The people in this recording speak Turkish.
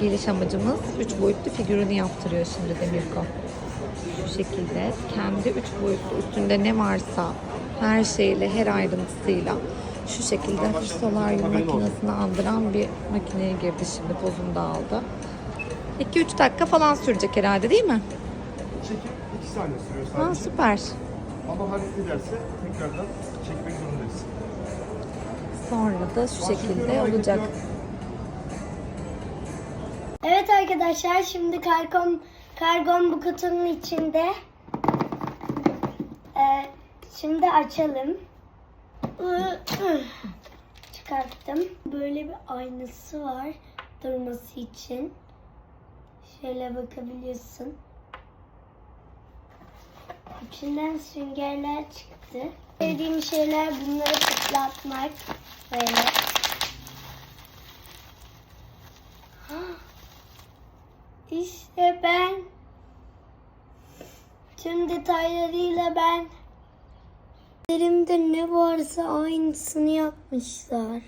geliş amacımız 3 boyutlu figürünü yaptırıyor şimdi Demirko. Bu şekilde kendi 3 boyutlu üstünde ne varsa her şeyle her ayrıntısıyla şu şekilde hafif solaryum makinesini andıran bir makineye girdi şimdi pozunu da aldı. 2-3 dakika falan sürecek herhalde değil mi? Çekip 2 saniye sürüyor Ha, sadece. süper. Ama hareket ederse tekrardan çekmek zorundayız. Sonra da şu şekilde olacak. Arkadaşlar şimdi kargom kargom bu kutunun içinde. Ee, şimdi açalım. Çıkarttım. Böyle bir aynası var durması için. Şöyle bakabiliyorsun. İçinden süngerler çıktı. Sevdiğim şeyler bunları fırlatmak. Böyle. İşte ben tüm detaylarıyla ben Elimde ne varsa aynısını yapmışlar.